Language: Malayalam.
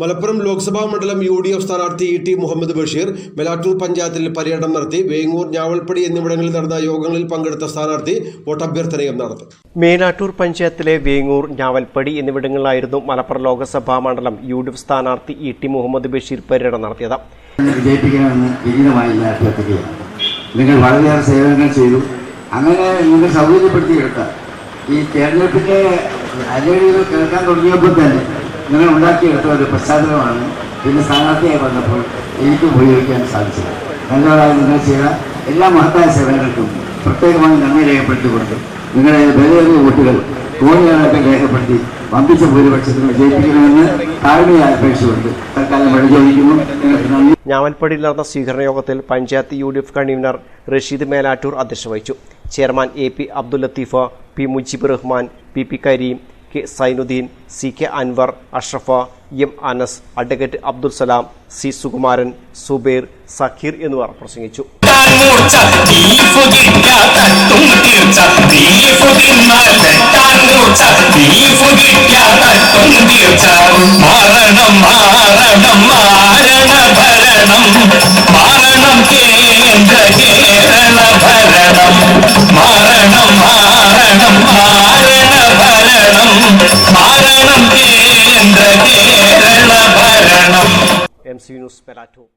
മലപ്പുറം ലോക്സഭാ മണ്ഡലം യു ഡി എഫ് സ്ഥാനാർത്ഥി ഇ ടി മുഹമ്മദ് ബഷീർ മെലാറ്റൂർ പഞ്ചായത്തിൽ പര്യടനം നടത്തി വേങ്ങൂർ ഞാവൽപ്പടി എന്നിവിടങ്ങളിൽ നടന്ന യോഗങ്ങളിൽ പങ്കെടുത്ത സ്ഥാനാർത്ഥി വോട്ടഭ്യർത്ഥനയും നടത്തി. മേനാട്ടൂർ പഞ്ചായത്തിലെ വേങ്ങൂർ ഞാവൽപ്പടി എന്നിവിടങ്ങളിലായിരുന്നു മലപ്പുറം ലോക്സഭാ മണ്ഡലം യു ഡി എഫ് സ്ഥാനാർത്ഥി ഇ ടി മുഹമ്മദ് ബഷീർ പര്യടനം നടത്തിയത്. നിങ്ങൾ വളരെയേറെ സേവനങ്ങൾ ചെയ്തു. അങ്ങനെ നിങ്ങൾ സൗകര്യപ്പെടുത്തിയെടുത്ത ഈ തെരഞ്ഞെടുപ്പിന്റെ അജൈഡികൾ കേൾക്കാൻ തുടങ്ങിയപ്പോൾ തന്നെ നിങ്ങൾ ഉണ്ടാക്കിയെടുത്ത ഒരു പശ്ചാത്തലമാണ് പിന്നെ സ്ഥാനാർത്ഥിയായി വന്നപ്പോൾ എനിക്ക് ഉപയോഗിക്കാൻ സാധിച്ചത് നല്ലതായി നിങ്ങൾ ചെയ്ത എല്ലാ മഹത്തായ സേവനങ്ങൾക്കും പ്രത്യേകമായി നന്ദി രേഖപ്പെടുത്തിക്കൊണ്ട് നിങ്ങളുടെ വിലയേറിയ വോട്ടുകൾ കോടികളൊക്കെ രേഖപ്പെടുത്തി വമ്പിച്ച ഭൂരിപക്ഷത്തിന് വിജയിപ്പിക്കണമെന്ന് താഴ്മയായി അപേക്ഷിച്ചുകൊണ്ട് തൽക്കാലം വഴിചോദിക്കുന്നു ഞാവൽപ്പടിയിൽ നടന്ന സ്വീകരണ യോഗത്തിൽ panchayat U D F convener Rasheed Melattur അധ്യക്ഷ വഹിച്ചു. Chairman A P Abdul Latheef P Mujeeb Rahman P P Kareem K Sainudheen C K Anwar Ashraf M Anas advocate Abdul Salam C Sukumaran Zubair Sakheer എന്നിവർ പ്രസംഗിച്ചു. ഭരണം. MCV News Palato.